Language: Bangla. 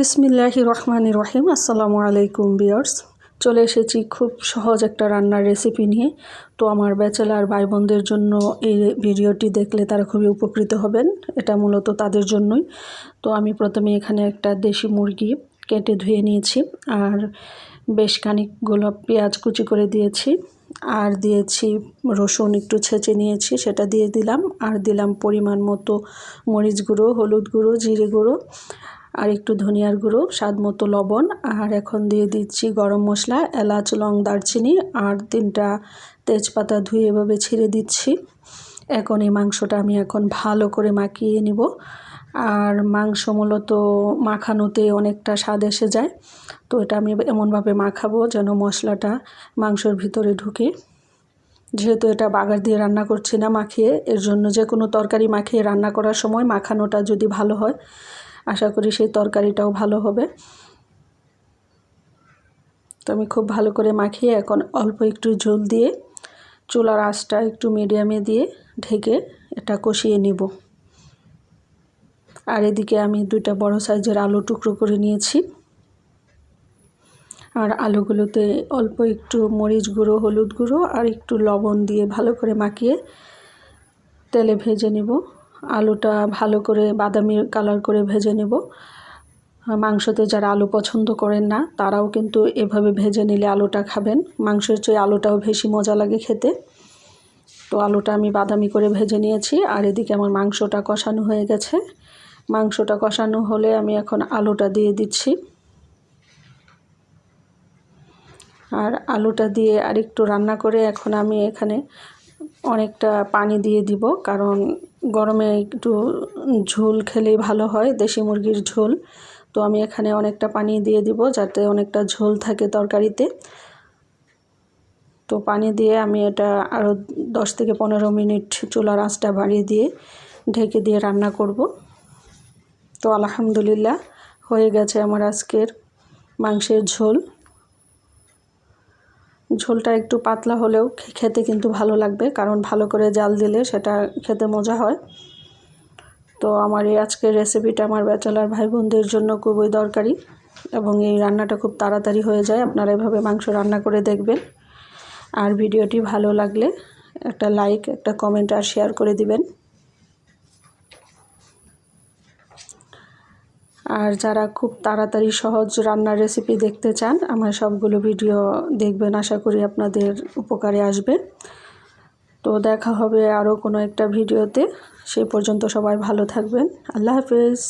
বিসমিল্লাহি রহমান রহিম। আসসালামু আলাইকুম বিয়ার্স চলে এসেছি খুব সহজ একটা রান্নার রেসিপি নিয়ে। তো আমার ব্যাচেলার ভাই বোনদের জন্য এই ভিডিওটি দেখলে তারা খুবই উপকৃত হবেন। এটা মূলত তাদের জন্যই। তো আমি প্রথমে এখানে একটা দেশি মুরগি কেটে ধুয়ে নিয়েছি। আর বেশ খানিকগুলো পেঁয়াজ কুচি করে দিয়েছি। আর দিয়েছি রসুন একটু ছেঁচে নিয়েছি, সেটা দিয়ে দিলাম। আর দিলাম পরিমাণ মতো মরিচ গুঁড়ো, হলুদ গুঁড়ো, জিরে গুঁড়ো। আর একটু ধনিয়ার গুঁড়ো, স্বাদ মতো লবণ, আর এখন দিয়ে দিচ্ছি গরম মশলা, এলাচ, লং দারচিনি, আর তিনটা তেজপাতা ধুয়ে এভাবে ছিঁড়ে দিচ্ছি। এখন এই মাংসটা আমি এখন ভালো করে মাখিয়ে নিব। আর মাংস মূলত মাখানোতে অনেকটা স্বাদ এসে যায়, তো এটা আমি এমনভাবে মাখাবো যেন মশলাটা মাংসর ভিতরে ঢুকে। যেহেতু এটা বাগার দিয়ে রান্না করছি না মাখিয়ে, এর জন্য যে কোনো তরকারি মাখিয়ে রান্না করার সময় মাখানোটা যদি ভালো হয় আশা করি সেই তরকারিটাও ভালো হবে। তো আমি খুব ভালো করে মাখিয়ে এখন অল্প একটু ঝোল দিয়ে চুলার আঁচটা একটু মিডিয়ামে দিয়ে ঢেকে এটা কষিয়ে নিব। আর এদিকে আমি দুইটা বড় সাইজের আলু টুকরো করে নিয়েছি। আর আলুগুলোতে অল্প একটু মরিচ গুঁড়ো, হলুদ গুঁড়ো আর একটু লবণ দিয়ে ভালো করে মাখিয়ে তেলে ভেজে নিব। আলুটা ভালো করে বাদামি কালার করে ভেজে নেব। মাংসতে যারা আলু পছন্দ করেন না, তারাও কিন্তু এভাবে ভেজে নিলে আলুটা খাবেন। মাংসের চেয়ে আলুটাও বেশি মজা লাগে খেতে। তো আলুটা আমি বাদামি করে ভেজে নিয়েছি, আর এদিকে আমার মাংসটা কষানো হয়ে গেছে। মাংসটা কষানো হলে আমি এখন আলুটা দিয়ে দিচ্ছি। আর আলুটা দিয়ে আরেকটু রান্না করে এখন আমি এখানে অনেকটা পানি দিয়ে দিব, কারণ গরমে একটু ঝোল খেলেই ভালো হয়, দেশি মুরগির ঝোল। তো আমি এখানে অনেকটা পানি দিয়ে দিব যাতে অনেকটা ঝোল থাকে তরকারিতে। তো পানি দিয়ে আমি এটা আরও দশ থেকে পনেরো মিনিট চুলার আঁচটা বাড়িয়ে দিয়ে ঢেকে দিয়ে রান্না করব। তো আলহামদুলিল্লাহ, হয়ে গেছে আমার আজকের মাংসের ঝোল। ঝোলটা একটু পাতলা হলেও খেতে কিন্তু ভালো লাগবে, কারণ ভালো করে জাল দিলে সেটা খেতে মজা হয়। তো আমার এই আজকের রেসিপিটা আমার ব্যাচেলার ভাই বোনদের জন্য খুবই দরকারি এবং এই রান্নাটা খুব তাড়াতাড়ি হয়ে যায়, আপনারা এভাবে মাংস রান্না করে দেখবেন। আর ভিডিওটি ভালো লাগলে একটা লাইক একটা কমেন্ট আর শেয়ার করে দিবেন। আর যারা খুব তাড়াতাড়ি সহজ রান্নার রেসিপি দেখতে চান, আমার সবগুলো ভিডিও দেখবেন। আশা করি আপনাদের উপকারে আসবে। তো দেখা হবে আরও কোনো একটা ভিডিওতে সেই পর্যন্ত সবাই ভালো থাকবেন। আল্লাহ হাফেজ।